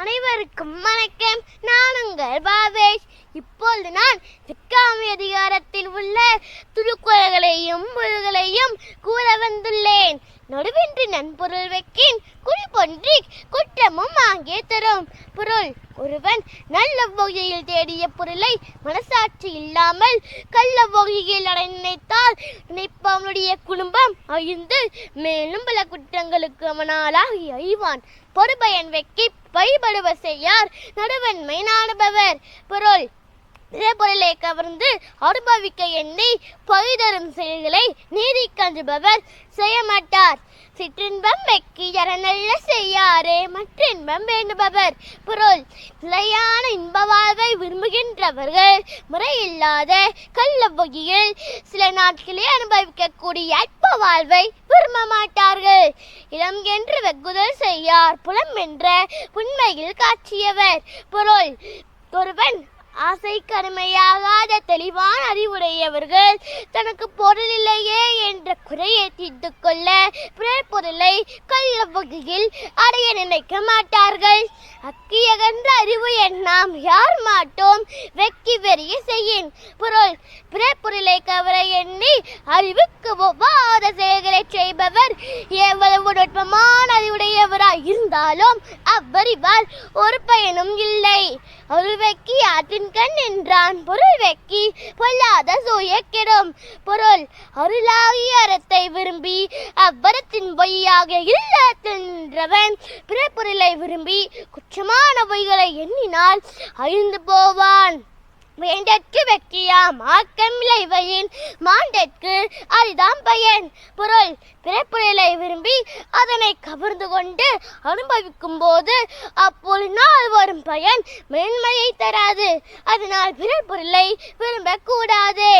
அனைவருக்கும் வணக்கம். நான் உங்கள் பாவேஷ். இப்பொழுது நான் சிக்காமி அதிகாரத்தில் உள்ள துருக்குறள்களையும் பொருள்களையும் கூற வந்துள்ளேன். நடுவின்றி நன்பொருள் வைக்கின் குறிப்பொன்றி குற்றமும் ஆங்கே தரும். பொருள் ஒருவன் நல்ல வகையில் தேடிய பொருளை மனசாட்சி இல்லாமல் கள்ள வகையில் அடைய நினைத்தால் நினைப்பவனுடைய குடும்பம் அழிந்து மேலும் பல குற்றங்களுக்கு அவனாலாகி அழிவான் பொறுப்பயன் வெக்கி வழிபடுவ செய்யார். நடுவன் நாடுபவர் பொருள் இதே பொருளை கவர்ந்து அனுபவிக்க எண்ணி பழிதரும் செயல்களை நீதி கஞ்சுபவர் செய்யமாட்டார். சிற்றின்பம் வெக்கி நல்ல செய்யாரே மற்றின்பம் வேண்டுபவர். பொருள் நிலையான இன்பவார் வாழ்வை முறையில்லாத கள்ள வகையில் சில நாட்களே அனுபவிக்கக்கூடிய அற்ப வாழ்வை விரும்ப மாட்டார்கள். இளம் என்று வெகுதல் செய்யார் புலம் என்ற உண்மையில் காட்சியவர். பொருள் ஒருவன் ஆசை கருமையாகாத தெளிவான அறிவுடையவர்கள் தனக்கு பொருள் இல்லையே என்ற குறையை தீர்த்து கொள்ள பிறர் பொருளை கள்ள வகையில் அடைய நினைக்க மாட்டார்கள். அக்கியகன்ற அறிவு எண்ணாம் யார் மாட்டோம்? வெக்கி வெறிய செய்யின் பொருள். பிறர் பொருளை கவர எண்ணி அறிவுக்கு ஒவ்வாத செயல்களை செய்பவர் என்றாலும் அவ்வறிவால் ஒரு பயனும் இல்லை. அருள் வெக்கி ஆற்றின் கண் என்றான் பொருள் வெக்கி பொல்லாத சூய கெடும் பொருள் அருளாகிய அறத்தை விரும்பி அவ்வரத்தின் பொய்யாக இல்ல தின்றவன். பிற பொருளை விரும்பி குற்றமான பொய்களை எண்ணினால் அழிந்து போவான். வேண்டற்கு வெக்கியாம் ஆக்கம் விளைவையின் மாண்டற்கு அதுதான் பயன். பொருள் பிறப்புரலை விரும்பி அதனை கவர்ந்து கொண்டு அனுபவிக்கும் போது அப்பொழுது நாள் வரும் பயன் மேன்மையை தராது. அதனால் பிறப்புரிலை விரும்பக்கூடாது.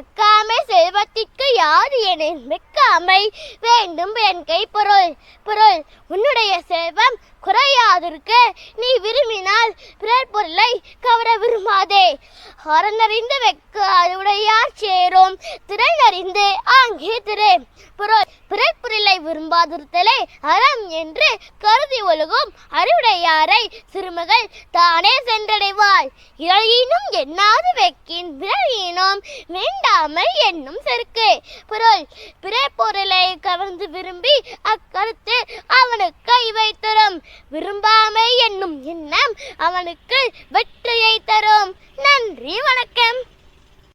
அக்காமை செல்வத்திற்கு யாது எனின் வெக்காமை வேண்டும் என் கை பொருள் பொருள் உன்னுடைய செல்வம் குறையாதிருக்க நீ விரும்பினால் பிறர் பொருளை கவர விரும்பாதே. அறநறிந்து வெக்க உடையார் சேரும். திறனறிந்து ஆங்கே திரு. பிறப்புரிலை விரும்பாதிருத்தலே அறம் என்று கருதி ஒழுகும் அறிவுடையாரை சிறுமகள் தானே சென்றடைவாள். இறையினும் எண்ணாது வெக்கின் விரையினும் வேண்டாமை என்னும் செருக்கு. பொருள் பிறப்பொருளை கவர்ந்து விரும்பி அக்கருத்து அவனுக்கு கை வைத்தரும் விரும்பாமை என்னும் எண்ணம் அவனுக்கு வெற்றியை தரும். நன்றி வணக்கம்.